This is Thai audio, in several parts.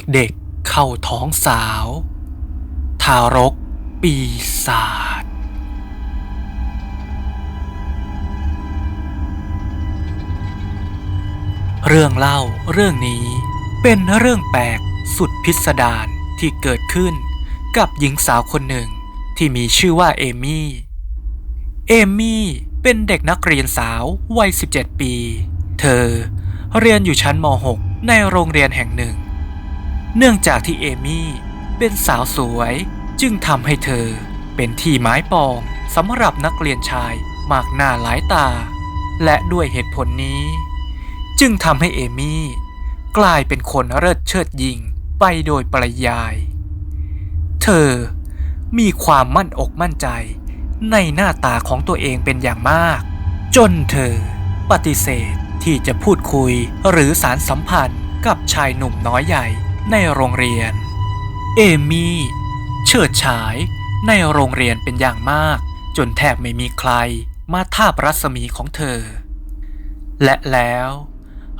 กเด็กเข้าท้องสาว ทารก ปีศาจเรื่องเล่าเรื่องนี้เป็นเรื่องแปลกสุดพิสดารที่เกิดขึ้นกับหญิงสาวคนหนึ่งที่มีชื่อว่าเอมี่ เอมี่เป็นเด็กนักเรียนสาววัย 17 ปี เธอเรียนอยู่ชั้นม .6 ในโรงเรียนแห่งหนึ่ง เนื่องจากที่เอมี่เป็นสาวสวยจึงทำให้เธอเป็นที่ไม้ปองสำหรับนักเรียนชายมากหน้าหลายตา และด้วยเหตุผลนี้ จึงทำให้เอมี่กลายเป็นคนเลิศเชิดยิงไปโดยปริยาย เธอมีความมั่นอกมั่นใจในหน้าตาของตัวเองเป็นอย่างมาก จนเธอปฏิเสธที่จะพูดคุยหรือสารสัมพันธ์กับชายหนุ่มน้อยใหญ่ ในโรงเรียน เอมี่เฉิดฉาย ในโรงเรียนเป็นอย่างมาก จนแทบไม่มีใครมาทาบรัศมีของเธอ และแล้ว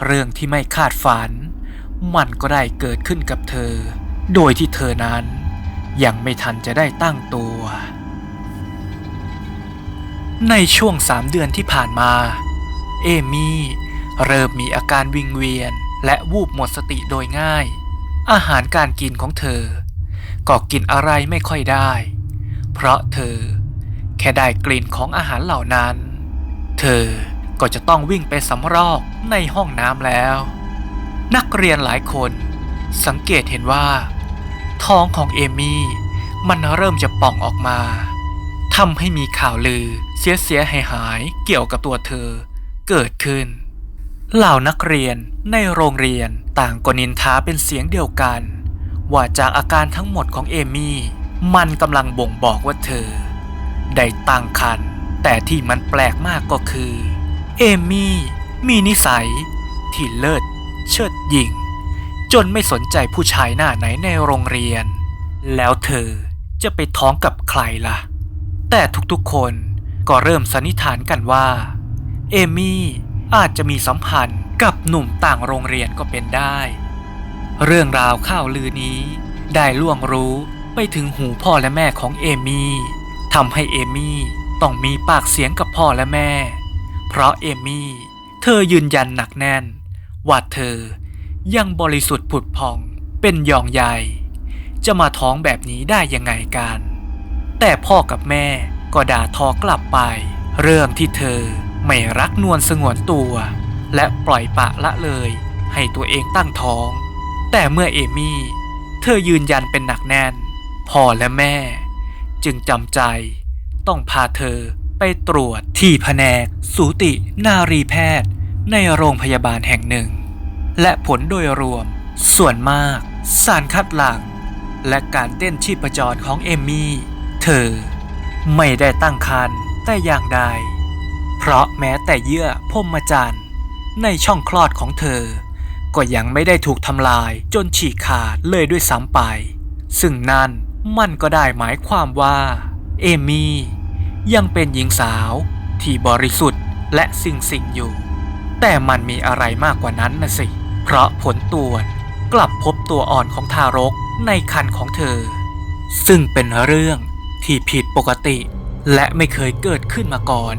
เรื่องที่ไม่คาดฝัน มันก็ได้เกิดขึ้นกับเธอ โดยที่เธอนั้น ยังไม่ทันจะได้ตั้งตัว ในช่วงสามเดือนที่ผ่านมา เอมี่เริ่มมีอาการวิงเวียนและวูบหมดสติโดยง่าย อาหารการกินของเธอ ก็กินอะไรไม่ค่อยได้ เพราะเธอแค่ได้กลิ่นของอาหารเหล่านั้น เธอก็จะต้องวิ่งไปสำรอกในห้องน้ำแล้ว นักเรียนหลายคนสังเกตเห็นว่า ท้องของเอมี่มันเริ่มจะป่องออกมาทำให้มีข่าวลือเสียเสียหายหายเกี่ยวกับตัวเธอเกิดขึ้น เหล่านักเรียนในโรงเรียนต่างก็นินทาเป็นเสียงเดียวกัน ว่าจากอาการทั้งหมดของเอมี่ มันกำลังบ่งบอกว่าเธอ ได้ตั้งครรภ์แต่ที่มันแปลกมากก็คือ เอมี่ มีนิสัย ที่เลิศเชิดหยิ่ง จนไม่สนใจผู้ชายหน้าไหนในโรงเรียน แล้วเธอจะไปท้องกับใครล่ะ แต่ทุกๆคนก็เริ่มสันนิษฐานกันว่า เอมี่ อาจจะมีสัมพันธ์กับหนุ่มต่างโรงเรียนก็เป็นได้ เรื่องราวข่าวลือนี้ ได้ล่วงรู้ไปถึงหูพ่อและแม่ของเอมี่ทำให้เอมี่ต้องมีปากเสียงกับพ่อและแม่ เพราะเอมี่เธอยืนยันหนักแน่น ว่าเธอยังบริสุทธิ์ผุดพองเป็นยองใหญ่จะมาท้องแบบนี้ได้ยังไงกัน แต่พ่อกับแม่ก็ด่าทอกลับไป เรื่องที่เธอ ไม่รักนวลสงวนตัว และปล่อยปะละเลย ให้ตัวเองตั้งท้อง แต่เมื่อเอมี่ เธอยืนยันเป็นหนักแน่น พ่อและแม่ จึงจำใจ ต้องพาเธอไปตรวจที่แผนกสูตินารีแพทย์ ในโรงพยาบาลแห่งหนึ่ง และผลโดยรวม ส่วนมาก สารคัดหลั่งและการเต้นชีพจรของเอมี่ เธอ ไม่ได้ตั้งครรภ์แต่อย่างใด เพราะแม้แต่เยื่อพมจรรย์ในช่องคลอดของเธอ ก็ยังไม่ได้ถูกทำลายจนฉีกขาดเลยด้วยซ้ำไป ซึ่งนั่นมันก็ได้หมายความว่า เอมี่ยังเป็นหญิงสาวที่บริสุทธิ์และสิ่งสิ่งอยู่ แต่มันมีอะไรมากกว่านั้นนะสิ เพราะผลตรวจกลับพบตัวอ่อนของทารกในครรภ์ของเธอ ซึ่งเป็นเรื่องที่ผิดปกติและไม่เคยเกิดขึ้นมาก่อน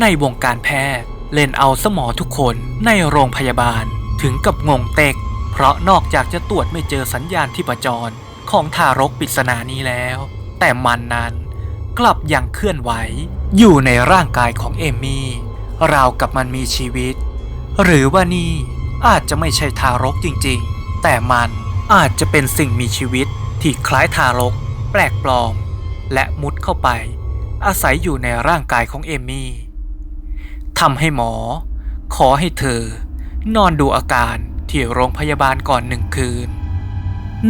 ในวงการแพทย์เล่นเอาสมอทุกคนในโรงพยาบาล ถึงกับงงเต็ก เพราะนอกจากจะตรวจไม่เจอสัญญาณที่ประจรของทารกปริศนานี้แล้ว แต่มันนั้นกลับยังเคลื่อนไหว อยู่ในร่างกายของเอมมี่ราวกับมันมีชีวิต หรือว่านี่อาจจะไม่ใช่ทารกจริงๆ แต่มันอาจจะเป็นสิ่งมีชีวิตที่คล้ายทารก แปลกปลอม และมุดเข้าไป อาศัยอยู่ในร่างกายของเอมมี่ ทำให้หมอ ขอให้เธอ นอนดูอาการที่โรงพยาบาลก่อนหนึ่งคืน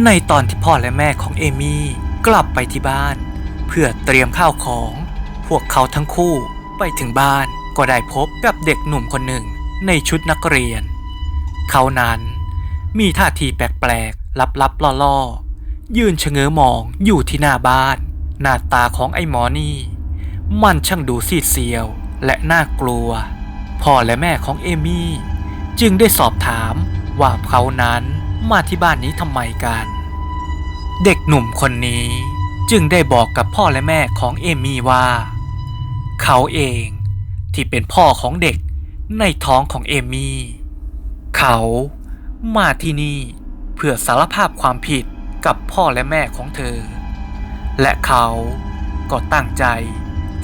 ในตอนที่พ่อและแม่ของเอมี่กลับไปที่บ้าน เพื่อเตรียมข้าวของ พวกเขาทั้งคู่ไปถึงบ้านก็ได้พบกับเด็กหนุ่มคนหนึ่งในชุดนักเรียน เขานั้นมีท่าทีแปลกๆ ลับๆ ล่อๆ ยืนชะเง้อมองอยู่ที่หน้าบ้าน หน้าตาของไอ้หมอนี่ มันช่างดูซีดเซียว และน่ากลัว พ่อและแม่ของเอมี่ จึงได้สอบถามว่าเขานั้นมาที่บ้านนี้ทำไมกัน เด็กหนุ่มคนนี้จึงได้บอกกับพ่อและแม่ของเอมี่ว่า เขาเองที่เป็นพ่อของเด็กในท้องของเอมี่ เขามาที่นี่เพื่อสารภาพความผิดกับพ่อและแม่ของเธอ และเขาก็ตั้งใจ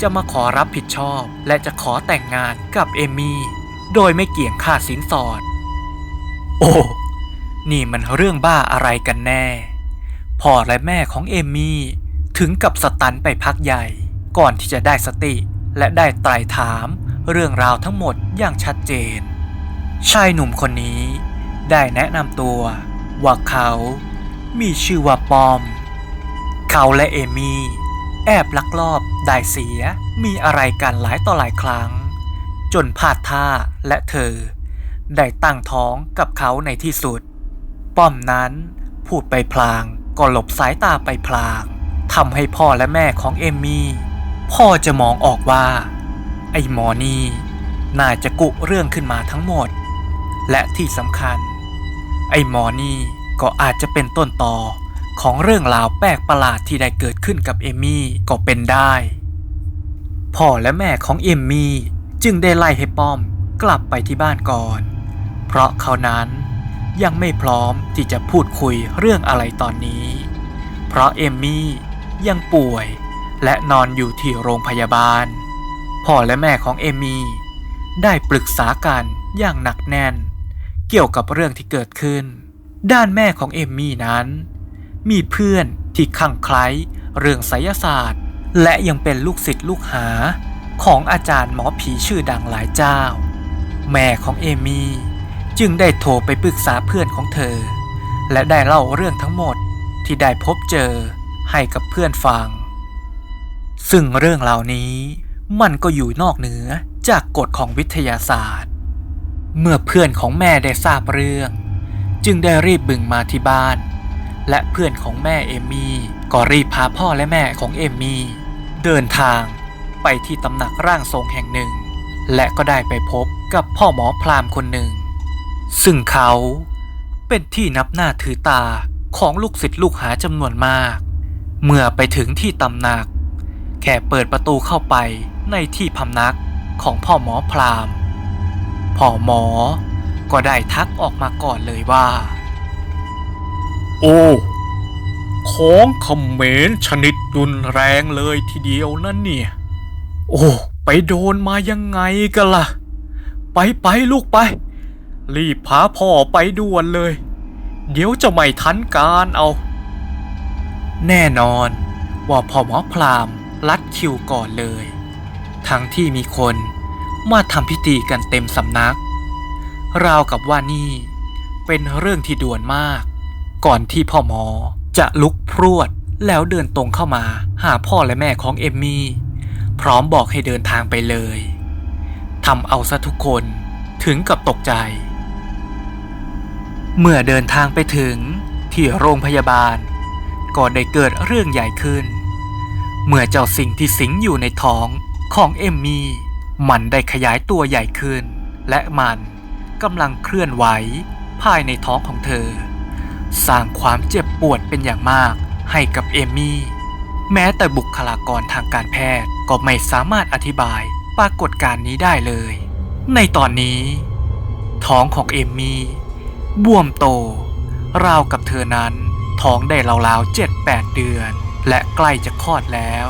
จะมาขอรับผิดชอบ และจะขอแต่งงานกับเอมี่ โดยไม่เกี่ยงค่าสินสอด โอ้ นี่มันเรื่องบ้าอะไรกันแน่ พ่อและแม่ของเอมี่ถึงกับสตันไปพักใหญ่ ก่อนที่จะได้สติและได้ไตร่ถามเรื่องราวทั้งหมดอย่างชัดเจน ชายหนุ่มคนนี้ได้แนะนำตัว ว่าเขา มีชื่อว่าปอม เขาและเอมี่ แอบลักลอบได้เสียมีอะไรกันหลายต่อหลายครั้ง จนพลาดท่าและเธอ ได้ตั้งท้องกับเขาในที่สุด ป้อมนั้นพูดไปพลางก็หลบสายตาไปพลางทำให้พ่อและแม่ของเอมมี่ พ่อจะมองออกว่า ไอ้หมอนี่น่าจะกุเรื่องขึ้นมาทั้งหมด และที่สำคัญ ไอ้หมอนี่ก็อาจจะเป็นต้นต่อ ของเรื่องราวแปลกประหลาดที่ได้เกิดขึ้นกับเอมี่ก็เป็นได้ พ่อและแม่ของเอมมี่จึงได้ไล่ให้ป้อมกลับไปที่บ้านก่อน เพราะเขานั้นยังไม่พร้อมที่จะพูดคุยเรื่องอะไรตอนนี้ เพราะเอมมี่ยังป่วยและนอนอยู่ที่โรงพยาบาล พ่อและแม่ของเอมมี่ได้ปรึกษากันอย่างหนักแน่น เกี่ยวกับเรื่องที่เกิดขึ้น ด้านแม่ของเอมมี่นั้น มีเพื่อนที่คลั่งไคล้เรื่องไสยศาสตร์ และยังเป็นลูกศิษย์ลูกหา ของอาจารย์หมอผีชื่อดังหลายเจ้า แม่ของเอมี่จึงได้โทรไปปรึกษาเพื่อนของเธอ และได้เล่าเรื่องทั้งหมดที่ได้พบเจอให้กับเพื่อนฟัง ซึ่งเรื่องเหล่านี้มันก็อยู่นอกเหนือจากกฎของวิทยาศาสตร์ เมื่อเพื่อนของแม่ได้ทราบเรื่อง จึงได้รีบบึงมาที่บ้าน และเพื่อนของแม่เอมมี่ก็รีบพาพ่อและแม่ของเอมมี่เดินทางไปที่ตำหนักร่างทรงแห่งหนึ่ง และก็ได้ไปพบกับพ่อหมอพรามคนหนึ่ง ซึ่งเขาเป็นที่นับหน้าถือตาของลูกศิษย์ลูกหาจำนวนมาก เมื่อไปถึงที่ตำหนัก แค่เปิดประตูเข้าไปในที่พำนักของพ่อหมอพรามพ่อหมอก็ได้ทักออกมาก่อนเลยว่า โอ้ของคำเขมนชนิดรุนแรงเลยทีเดียวนั่นเนี่ย โอ้ ไปโดนมายังไงกันล่ะ ไปไปลูกไป รีบพาพ่อไปด่วนเลย เดี๋ยวจะไม่ทันการเอา แน่นอนว่าพ่อหมอพราหมลัดคิวก่อนเลย ทั้งที่มีคนมาทำพิธีกันเต็มสำนัก ราวกับว่านี่เป็นเรื่องที่ด่วนมาก ก่อนที่พ่อหมอ จะลุกพรวด แล้วเดินตรงเข้ามา หาพ่อและแม่ของเอมมี่ พร้อมบอกให้เดินทางไปเลยทำเอาซะทุกคนถึงกับตกใจ เมื่อเดินทางไปถึงที่โรงพยาบาล ก็ได้เกิดเรื่องใหญ่ขึ้น เมื่อเจ้าสิ่งที่สิงอยู่ในท้องของเอมมี่ มันได้ขยายตัวใหญ่ขึ้น และมันกำลังเคลื่อนไหวภายในท้องของเธอ สร้างความเจ็บปวดเป็นอย่างมากให้กับเอมี่ แม้แต่บุคลากรทางการแพทย์ก็ไม่สามารถอธิบายปรากฏการณ์นี้ได้เลย ในตอนนี้ ท้องของเอมมี่บวมโต ราวกับเธอนั้น ท้องได้ราวๆเจ็ดแปดเดือน และใกล้จะคลอดแล้ว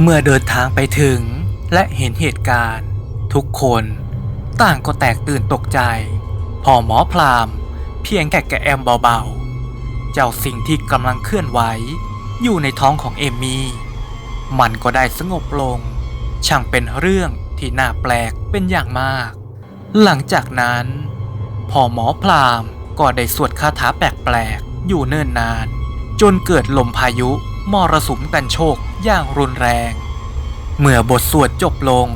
เมื่อเดินทางไปถึงและเห็นเหตุการณ์ ทุกคนต่างก็แตกตื่นตกใจ พอหมอพราม เพียงแค่แกะแอมเบาๆ เจ้าสิ่งที่กำลังเคลื่อนไหวอยู่ในท้องของเอมี่ มันก็ได้สงบลง ช่างเป็นเรื่องที่น่าแปลกเป็นอย่างมาก หลังจากนั้นพอหมอพรามก็ได้สวดคาถาแปลกๆ อยู่เนิ่นนาน จนเกิดลมพายุมรสุมกันโชกอย่างรุนแรง เมื่อบทสวดจบลง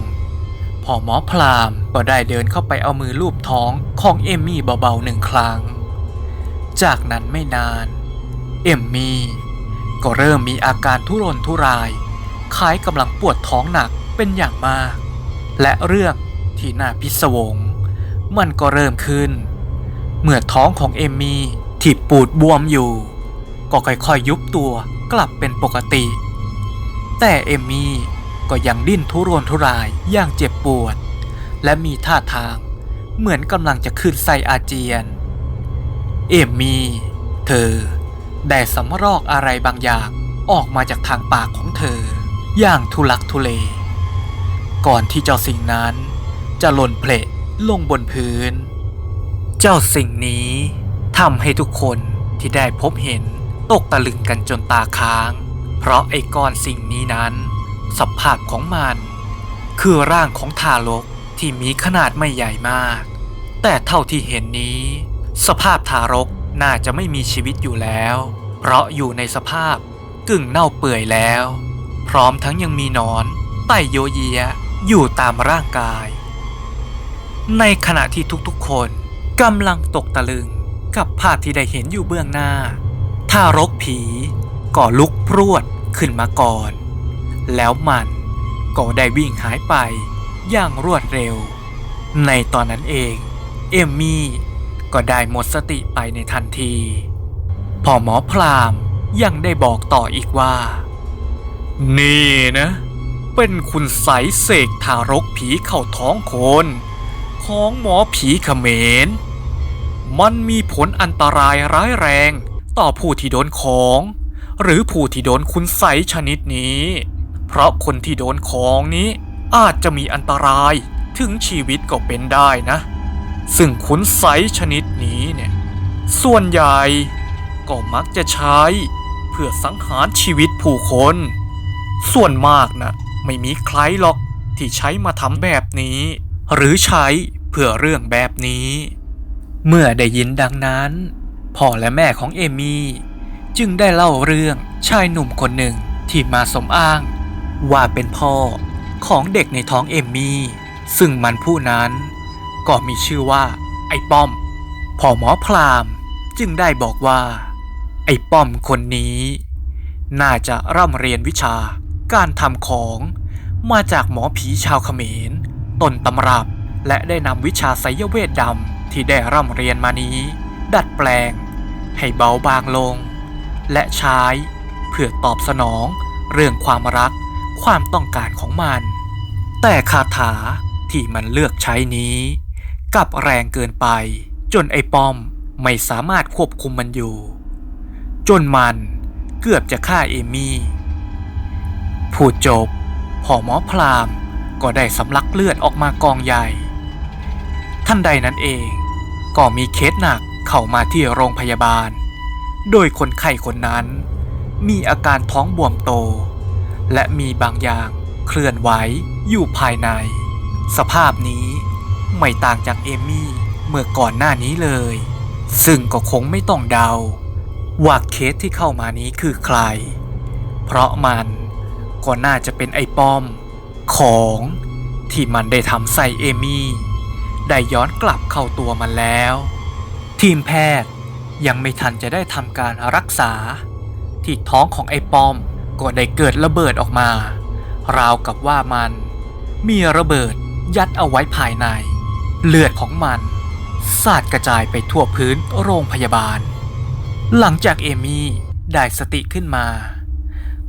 พอหมอพรามก็ได้เดินเข้าไปเอามือลูบท้องของเอมี่เบาๆหนึ่งครั้ง จากนั้นไม่นาน เอมมี่ก็เริ่มมีอาการทุรนทุราย คล้ายกำลังปวดท้องหนักเป็นอย่างมาก และเรื่องที่น่าพิศวง มันก็เริ่มขึ้น เมื่อท้องของเอมมี่ที่ปูดบวมอยู่ ก็ค่อยๆยุบตัวกลับเป็นปกติ แต่เอมมี่ก็ยังดิ้นทุรนทุรายอย่างเจ็บปวด และมีท่าทางเหมือนกำลังจะขึ้นไส้อาเจียน เอมมี่ เธอ ได้สำรอกอะไรบางอย่างออกมาจากทางปากของเธอ อย่างทุลักทุเล ก่อนที่เจ้าสิ่งนั้น จะหล่นเพลทลงบนพื้น เจ้าสิ่งนี้ทำให้ทุกคนที่ได้พบเห็นตกตะลึงกันจนตาค้าง เพราะไอ้ก้อนสิ่งนี้นั้น สภาพของมัน คือร่างของทารกที่มีขนาดไม่ใหญ่มาก แต่เท่าที่เห็นนี้ สภาพทารกน่าจะไม่มีชีวิตอยู่แล้ว เพราะอยู่ในสภาพกึ่งเน่าเปื่อยแล้ว พร้อมทั้งยังมีนอนไต่โยเยอยู่ตามร่างกาย ในขณะที่ทุกๆคนกำลังตกตะลึงกับภาพที่ได้เห็นอยู่เบื้องหน้า ทารกผีก็ลุกพรวดขึ้นมาก่อน แล้วมันก็ได้วิ่งหายไปอย่างรวดเร็ว ในตอนนั้นเอง เอมมี่ ก็ได้หมดสติไปในทันทีพ่อหมอพรามยังได้บอกต่ออีกว่า นี่นะ เป็นคุณใสยเสกทารกผีเข้าท้องคนของหมอผีเขมร มันมีผลอันตรายร้ายแรงต่อผู้ที่โดนของ หรือผู้ที่โดนคุณใสยชนิดนี้ เพราะคนที่โดนของนี้อาจจะมีอันตรายถึงชีวิตก็เป็นได้นะ ซึ่งคุณใสชนิดนี้เนี่ย ส่วนใหญ่ก็มักจะใช้เพื่อสังหารชีวิตผู้คน ส่วนมากนะไม่มีใครหรอกที่ใช้มาทำแบบนี้ หรือใช้เพื่อเรื่องแบบนี้ เมื่อได้ยินดังนั้น พ่อและแม่ของเอมี่จึงได้เล่าเรื่องชายหนุ่มคนหนึ่งที่มาสมอ้าง ว่าเป็นพ่อของเด็กในท้องเอมี่ซึ่งมันผู้นั้น ก็มีชื่อว่า ไอ้ป้อมพ่อหมอพรามจึงได้บอกว่า ไอ้ป้อมคนนี้ น่าจะร่ำเรียนวิชาการทำของมาจากหมอผีชาวเขมรต้นตำรับและได้นำวิชาไสยเวทดำที่ได้ร่ำเรียนมานี้ ดัดแปลง ให้เบาบางลง และใช้เพื่อตอบสนองเรื่องความรักความต้องการของมัน แต่คาถาที่มันเลือกใช้นี้ กลับแรงเกินไป จนไอ้ป้อมไม่สามารถควบคุมมันอยู่ จนมันเกือบจะฆ่าเอมี่ พูดจบพ่อหมอพรามก็ได้สำลักเลือดออกมากองใหญ่ ท่านใดนั้นเองก็มีเคสหนักเข้ามาที่โรงพยาบาล โดยคนไข้คนนั้น มีอาการท้องบวมโต และมีบางอย่างเคลื่อนไหวอยู่ภายใน สภาพนี้ ไม่ต่างจากเอมี่เมื่อก่อนหน้านี้เลย ซึ่งก็คงไม่ต้องเดา ว่าเคสที่เข้ามานี้คือใคร เพราะมันก็น่าจะเป็นไอ้ป้อม ของที่มันได้ทำใส่เอมี่ ได้ย้อนกลับเข้าตัวมันแล้ว ทีมแพทย์ยังไม่ทันจะได้ทำการรักษา ที่ท้องของไอ้ป้อมก็ได้เกิดระเบิดออกมา ราวกับว่ามันมีระเบิดยัดเอาไว้ภายใน เลือดของมันสาดกระจายไปทั่วพื้นโรงพยาบาล หลังจากเอมี่ได้สติขึ้นมา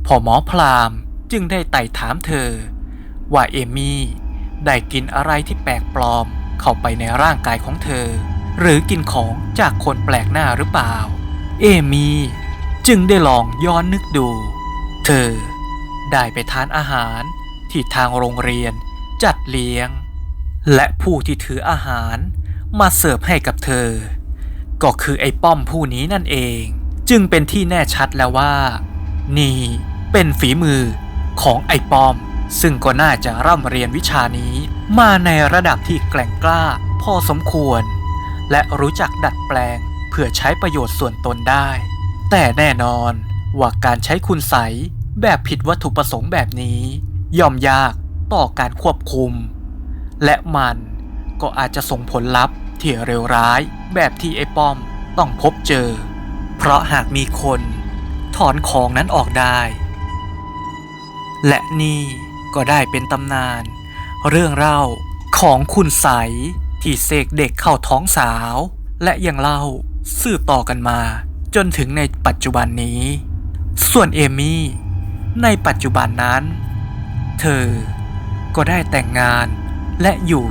พอหมอพรามจึงได้ไต่ถามเธอ ว่าเอมี่ได้กินอะไรที่แปลกปลอมเข้าไปในร่างกายของเธอ หรือกินของจากคนแปลกหน้าหรือเปล่า เอมี่จึงได้ลองย้อนนึกดู เธอได้ไปทานอาหารที่ทางโรงเรียนจัดเลี้ยง และผู้ที่ถืออาหารมาเสิร์ฟให้กับเธอ ก็คือไอ้ป้อมผู้นี้นั่นเอง จึงเป็นที่แน่ชัดแล้วว่า นี่เป็นฝีมือของไอ้ป้อม ซึ่งก็น่าจะร่ำเรียนวิชานี้มาในระดับที่แกล่งกล้าพอสมควร และรู้จักดัดแปลงเพื่อใช้ประโยชน์ส่วนตนได้ แต่แน่นอนว่าการใช้คุณใสแบบผิดวัตถุประสงค์แบบนี้ ย่อมยากต่อการควบคุม และมันก็อาจจะส่งผลลัพธ์ที่เร็วร้ายแบบที่ไอ้ป้อมต้องพบเจอ เพราะหากมีคนถอนของนั้นออกได้ และนี่ก็ได้เป็นตำนาน เรื่องเล่าของคุณใสที่เสกเด็กเข้าท้องสาว และยังเล่าสืบต่อกันมา จนถึงในปัจจุบันนี้ ส่วนเอมี่ในปัจจุบันนั้น เธอก็ได้แต่งงาน และอยู่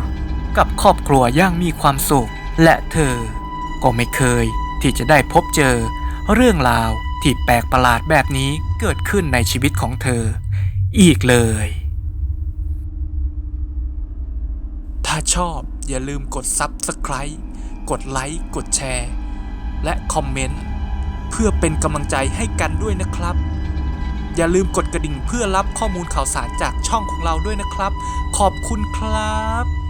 กับครอบครัวอย่างมีความสุข และเธอ ก็ไม่เคยที่จะได้พบเจอ เรื่องราวที่แปลกประหลาดแบบนี้เกิดขึ้นในชีวิตของเธอ อีกเลย ถ้าชอบอย่าลืมกด Subscribe กดไลค์กดแชร์ และคอมเมนต์ เพื่อเป็นกำลังใจให้กันด้วยนะครับ อย่าลืมกดกระดิ่งเพื่อรับข้อมูลข่าวสารจากช่องของเราด้วยนะครับ ขอบคุณครับ